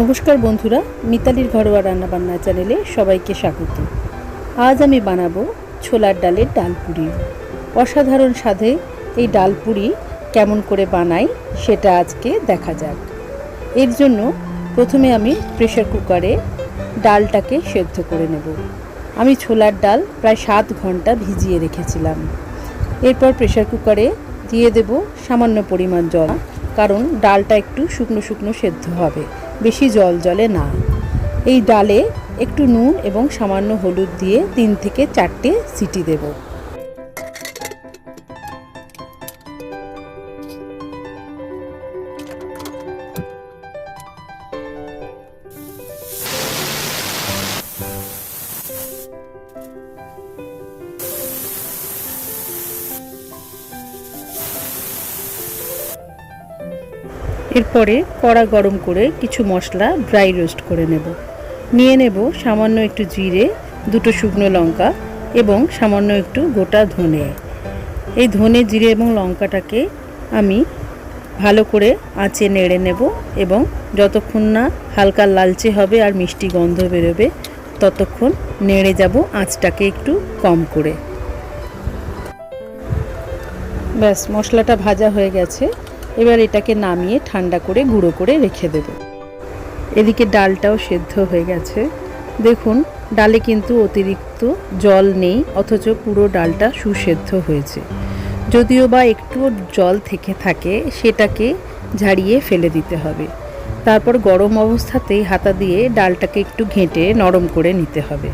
নমস্কার বন্ধুরা, মিতালির ঘরোয়া রান্নাবান্না চ্যানেলে সবাইকে স্বাগত। আজ আমি বানাবো ছোলার ডালের ডালপুরি অসাধারণ স্বাদে এই ডালপুরি কেমন করে বানাই সেটা আজকে দেখা যাক। এর জন্য প্রথমে আমি প্রেশার কুকারে ডালটাকে সেদ্ধ করে নেব। আমি ছোলার ডাল প্রায় সাত ঘণ্টা ভিজিয়ে রেখেছিলাম। এরপর প্রেশার কুকারে দিয়ে দেব সামান্য পরিমাণ জল, কারণ ডালটা একটু শুকনো শুকনো সেদ্ধ হবে। বেশি জল জলে না। এই ডালে একটু নুন এবং সামান্য হলুদ দিয়ে তিন থেকে চারটে সিটি দেব। এরপরে কড়া গরম করে কিছু মশলা ড্রাই রোস্ট করে নেব। নিয়ে নেব সামান্য একটু জিরে, দুটো শুকনো লঙ্কা এবং সামান্য একটু গোটা ধনে। এই ধনে, জিরে এবং লঙ্কাটাকে আমি ভালো করে আঁচে নেড়ে নেব এবং যতক্ষণ না হালকা লালচে হবে আর মিষ্টি গন্ধ বেরোবে, ততক্ষণ নেড়ে যাব আঁচটাকে একটু কম করে। ব্যাস, মশলাটা ভাজা হয়ে গেছে। এবার এটাকে নামিয়ে ঠান্ডা করে গুঁড়ো করে রেখে দেব। এদিকে ডালটাও সেদ্ধ হয়ে গেছে। দেখুন, ডালে কিন্তু অতিরিক্ত জল নেই, অথচ পুরো ডালটা সুসেদ্ধ হয়েছে। যদিও বা একটু জল থেকে থাকে, সেটাকে ঝাড়িয়ে ফেলে দিতে হবে। তারপর গরম অবস্থাতেই হাতা দিয়ে ডালটাকে একটু ঘেঁটে নরম করে নিতে হবে।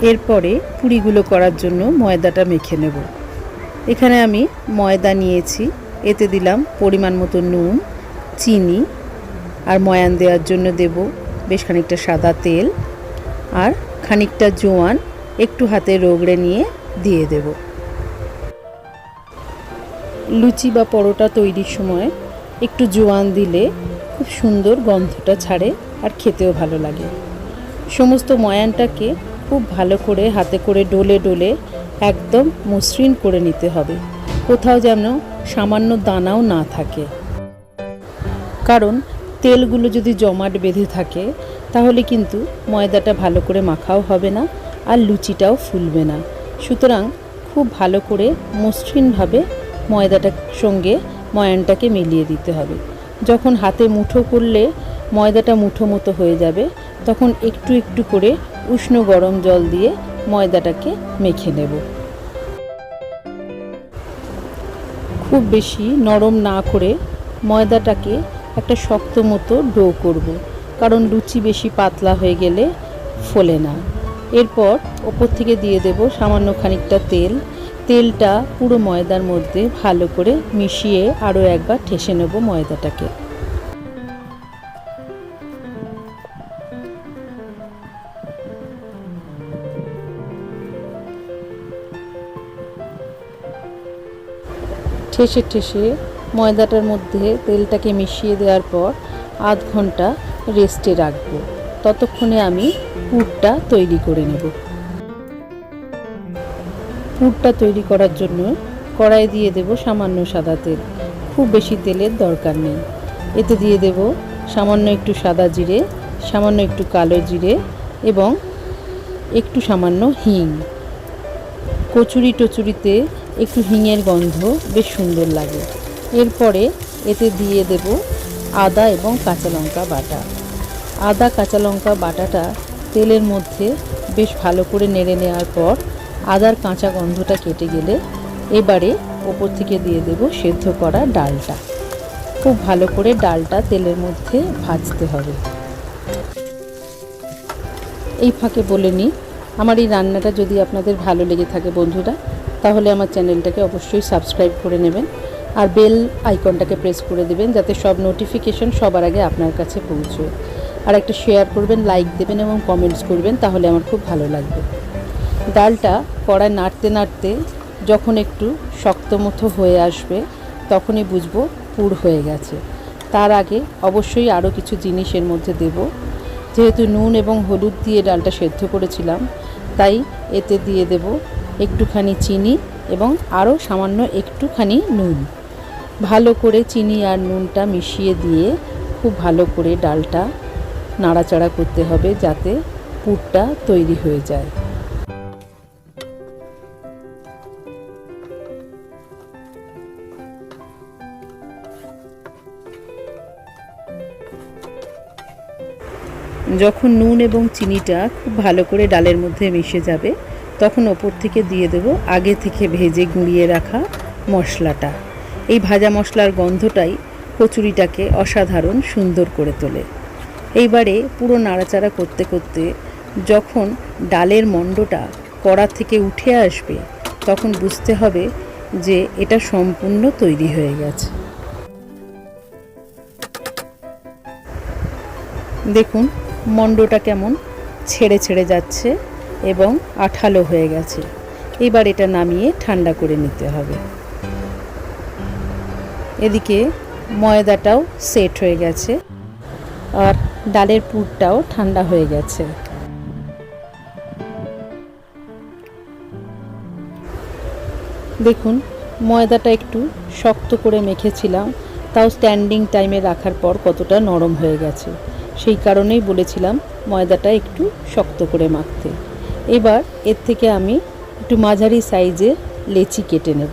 এরপরে পুরিগুলো করার জন্য ময়দাটা মেখে নেব। এখানে আমি ময়দা নিয়েছি। এতে দিলাম পরিমাণ মতো নুন, চিনি, আর ময়ান দেওয়ার জন্য দেব বেশ খানিকটা সাদা তেল। আর খানিকটা জোয়ান একটু হাতে রগড়ে নিয়ে দিয়ে দেব। লুচি বা পরোটা তৈরির সময় একটু জোয়ান দিলে খুব সুন্দর গন্ধটা ছাড়ে আর খেতেও ভালো লাগে। সমস্ত ময়ানটাকে খুব ভালো করে হাতে করে ডলে ডলে একদম মসৃণ করে নিতে হবে। কোথাও যেন সামান্য দানাও না থাকে। কারণ তেলগুলো যদি জমাট বেঁধে থাকে, তাহলে কিন্তু ময়দাটা ভালো করে মাখাও হবে না আর লুচিটাও ফুলবে না। সুতরাং খুব ভালো করে মসৃণভাবে ময়দাটার সঙ্গে ময়ানটাকে মিলিয়ে দিতে হবে। যখন হাতে মুঠো করলে ময়দাটা মুঠো মতো হয়ে যাবে, তখন একটু একটু করে উষ্ণ গরম জল দিয়ে ময়দাটাকে মেখে নেব। খুব বেশি নরম না করে ময়দাটাকে একটা শক্ত মতো ডো করব, কারণ লুচি বেশি পাতলা হয়ে গেলে ফোলে না। এরপর ওপর থেকে দিয়ে দেব সামান্য খানিকটা তেল। তেলটা পুরো ময়দার মধ্যে ভালো করে মিশিয়ে আরও একবার ঠেসে নেব ময়দাটাকে। ঠেসে ঠেসে ময়দাটার মধ্যে তেলটাকে মিশিয়ে দেওয়ার পর আধ ঘণ্টা রেস্টে রাখব। ততক্ষণে আমি পুরটা তৈরি করে নেব। পুরটা তৈরি করার জন্য কড়াই দিয়ে দেব সামান্য সাদা তেল। খুব বেশি তেলের দরকার নেই। এতে দিয়ে দেব সামান্য একটু সাদা জিরে, সামান্য একটু কালো জিরে এবং একটু সামান্য হিং। কচুরি টচুরিতে একটু হিঙের গন্ধ, বেশ সুন্দর লাগে। এরপরে এতে দিয়ে দেব আদা এবং কাঁচা লঙ্কা বাটা। আদা, কাঁচা লঙ্কা বাটাটা তেলের মধ্যে বেশ ভালো করে নেড়ে নেওয়ার পর আদার কাঁচা গন্ধটা কেটে গেলে এবারে ওপর থেকে দিয়ে দেব সেদ্ধ করা ডালটা। খুব ভালো করে ডালটা তেলের মধ্যে ভাজতে হবে। এই ফাঁকে বলে নিই আমার এই রান্নাটা যদি আপনাদের ভালো লেগে থাকে বন্ধুরা, তাহলে আমার চ্যানেলটাকে অবশ্যই সাবস্ক্রাইব করে নেবেন আর বেল আইকনটাকে প্রেস করে দেবেন যাতে সব নোটিফিকেশন সবার আগে আপনার কাছে পৌঁছয়। আর একটা শেয়ার করবেন, লাইক দেবেন এবং কমেন্টস করবেন, তাহলে আমার খুব ভালো লাগবে। ডালটা কড়ায় নাড়তে নাড়তে যখন একটু শক্ত মতো হয়ে আসবে, তখনই বুঝব পুর হয়ে গেছে। তার আগে অবশ্যই আরও কিছু জিনিস এর মধ্যে দেব। যেহেতু নুন এবং হলুদ দিয়ে ডালটা সেদ্ধ করেছিলাম, তাই এতে দিয়ে দেব একটুখানি চিনি এবং আরও সামান্য একটুখানি নুন। ভালো করে চিনি আর নুনটা মিশিয়ে দিয়ে খুব ভালো করে ডালটা নাড়াচাড়া করতে হবে যাতে পুরটা তৈরি হয়ে যায়। যখন নুন এবং চিনিটা খুব ভালো করে ডালের মধ্যে মিশে যাবে, তখন ওপর থেকে দিয়ে দেব আগে থেকে ভেজে গুঁড়িয়ে রাখা মশলাটা। এই ভাজা মশলার গন্ধটাই কচুরিটাকে অসাধারণ সুন্দর করে তোলে। এইবারে পুরো নাড়াচাড়া করতে করতে যখন ডালের মণ্ডটা কড়া থেকে উঠে আসবে, তখন বুঝতে হবে যে এটা সম্পূর্ণ তৈরি হয়ে গেছে। দেখুন মণ্ডটা কেমন? ছেড়ে ছেড়ে যাচ্ছে এবং আঠালো হয়ে গেছে। এবার এটা নামিয়ে ঠান্ডা করে নিতে হবে। এদিকে ময়দাটাও সেট হয়ে গেছে আর ডালের পুরটাও ঠান্ডা হয়ে গেছে। দেখুন, ময়দাটা একটু শক্ত করে মেখেছিলাম, তাও স্ট্যান্ডিং টাইমে রাখার পর কতটা নরম হয়ে গেছে। সেই কারণেই বলেছিলাম, ময়দাটা একটু শক্ত করে মাখতে। এবার এর থেকে আমি একটু মাঝারি সাইজের লেচি কেটে নেব।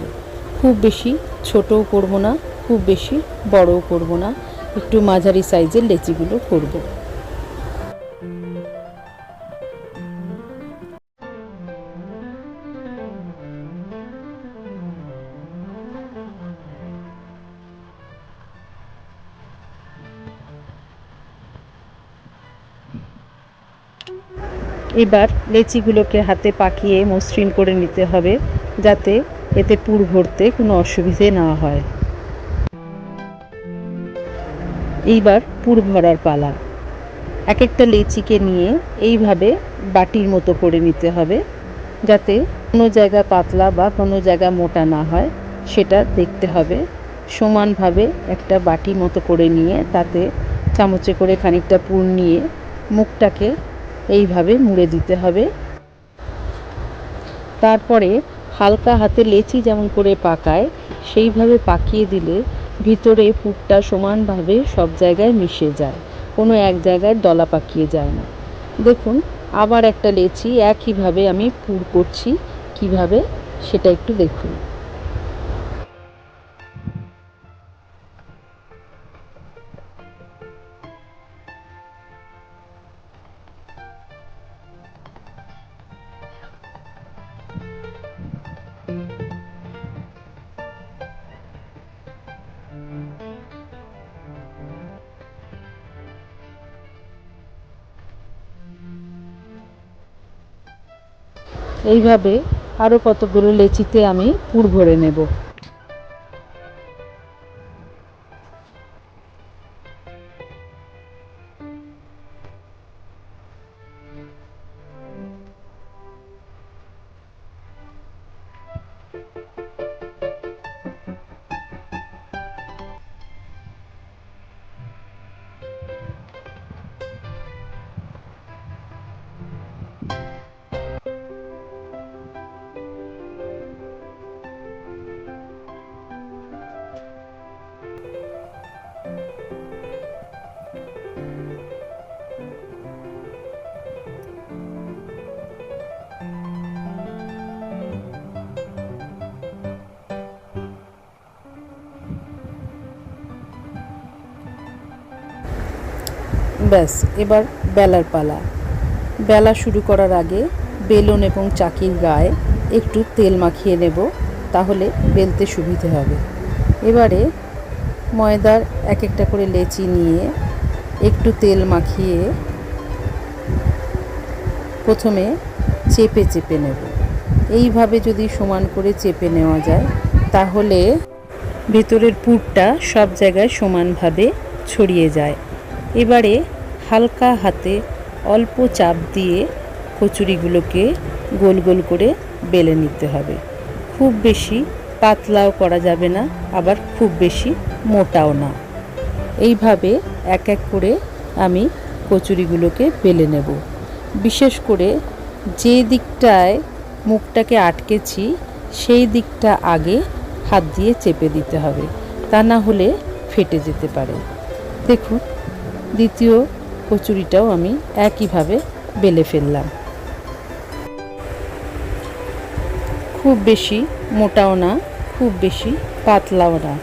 খুব বেশি ছোটও করব না, খুব বেশি বড়ও করব না, একটু মাঝারি সাইজের লেচিগুলো করব। এবার লেচিগুলোকে হাতে পাকিয়ে মসৃণ করে নিতে হবে যাতে এতে পুর ভরতে কোনো অসুবিধে না হয়। এইবার পুর ভরার পালা। এক একটা লেচিকে নিয়ে এইভাবে বাটির মতো করে নিতে হবে যাতে কোনো জায়গা পাতলা বা কোনো জায়গা মোটা না হয়। সেটা দেখতে হবে। সমানভাবে একটা বাটি মতো করে নিয়ে তাতে চামচে করে খানিকটা পুর নিয়ে মুখটাকে এইভাবে মুড়ে দিতে হবে। তারপরে হালকা হাতে লেচি যেমন করে পাকায়, সেইভাবে পাকিয়ে দিলে ভিতরে পুরটা সমানভাবে সব জায়গায় মিশে যায়। কোনো এক জায়গায় দলা পাকিয়ে যায় না। দেখুন, আবার একটা লেচি একইভাবে আমি পুর করছি। কীভাবে? সেটা একটু দেখুন। এইভাবে আরও কতগুলো লেচিতে আমি পুর ভরে নেব। ব্যাস, এবার বেলার পালা। বেলা শুরু করার আগে বেলুন এবং চাকির গায়ে একটু তেল মাখিয়ে নেব, তাহলে বেলতে সুবিধে হবে। এবারে ময়দার এক একটা করে লেচি নিয়ে একটু তেল মাখিয়ে প্রথমে চেপে চেপে নেব। এইভাবে যদি সমান করে চেপে নেওয়া যায়, তাহলে ভেতরের পুরটা সব জায়গায় সমানভাবে ছড়িয়ে যায়। এবারে হালকা হাতে অল্প চাপ দিয়ে কচুরিগুলোকে গোল গোল করে বেলে নিতে হবে। খুব বেশি পাতলাও করা যাবে না, আবার খুব বেশি মোটাও না। এইভাবে এক এক করে আমি কচুরিগুলোকে বেলে নেব। বিশেষ করে যে দিকটায় মুখটাকে আটকেছি, সেই দিকটা আগে হাত দিয়ে চেপে দিতে হবে, তা না হলে ফেটে যেতে পারে। দেখুন দ্বিতীয় কচুরিটাও আমি একইভাবে বেলে ফেললাম। খুব বেশি মোটাও না, খুব বেশি পাতলাও না।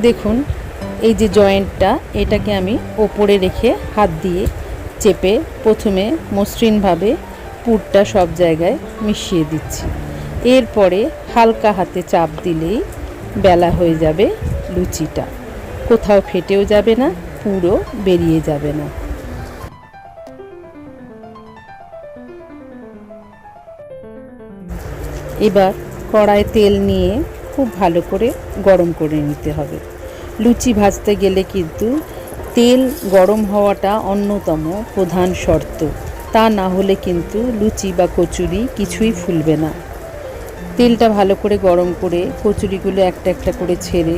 দেখুন, এই যে জয়েন্টটা, এটাকে আমি ওপরে রেখে হাত দিয়ে চেপে প্রথমে মসৃণভাবে পুরটা সব জায়গায় মিশিয়ে দিচ্ছি। এরপরে হালকা হাতে চাপ দিলেই বেলা হয়ে যাবে লুচিটা। কোথাও ফেটেও যাবে না। পুরো বেরিয়ে যাবে না। এবার কড়ায় তেল নিয়ে খুব ভালো করে গরম করে নিতে হবে। লুচি ভাজতে গেলে কিন্তু তেল গরম হওয়াটা অন্যতম প্রধান শর্ত। তা না হলে কিন্তু লুচি বা কচুরি কিছুই ফুলবে না। তেলটা ভালো করে গরম করে কচুরিগুলো একটা একটা করে ছেড়ে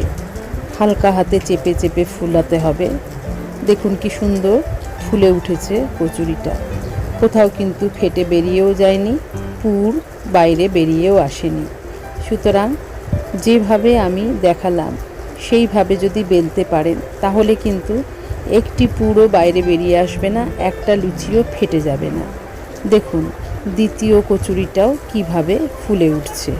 হালকা হাতে চেপে চেপে ফুলাতে হবে। দেখুন কি সুন্দর ফুলে উঠেছে কচুরিটা। কোথাও কিন্তু ফেটে বেরিয়েও যায়নি, পুর বাইরে বেরিয়েও আসেনি। সুতরাং যেভাবে আমি দেখালাম, সেইভাবে যদি বেলতে পারেন, তাহলে কিন্তু একটি পুরো বাইরে বেরিয়ে আসবে না, একটা লুচিও ফেটে যাবে না। দেখুন, দ্বিতীয় কচুরিটাও কীভাবে ফুলে উঠছে।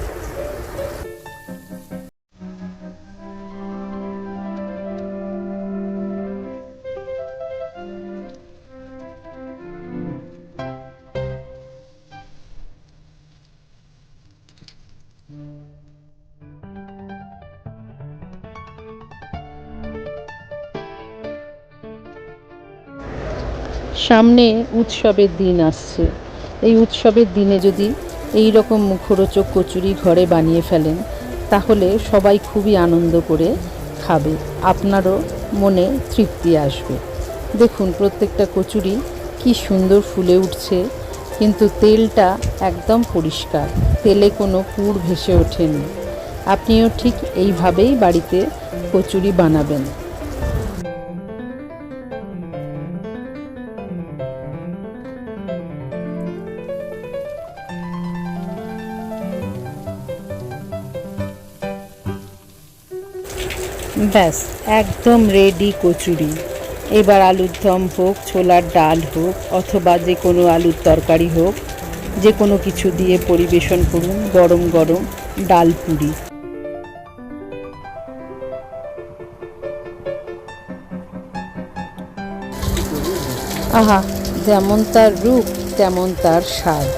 সামনে উৎসবের দিন আসছে। এই উৎসবের দিনে যদি এই রকম মুখরোচক কচুরি ঘরে বানিয়ে ফেলেন, তাহলে সবাই খুবই আনন্দ করে খাবে। আপনারও মনে তৃপ্তি আসবে। দেখুন, প্রত্যেকটা কচুরি কি সুন্দর ফুলে উঠছে, কিন্তু তেলটা একদম পরিষ্কার। তেলে কোনো পুর ভেসে ওঠেনি। আপনিও ঠিক এইভাবেই বাড়িতে কচুরি বানাবেন। ব্যাস, একদম রেডি কচুরি। এবার আলুর দম হোক, ছোলার ডাল হোক, অথবা যে কোনো আলুর তরকারি হোক, যে কোনো কিছু দিয়ে পরিবেশন করুন গরম গরম ডাল পুরি। আহা, যেমন তার রূপ, তেমন তার স্বাদ।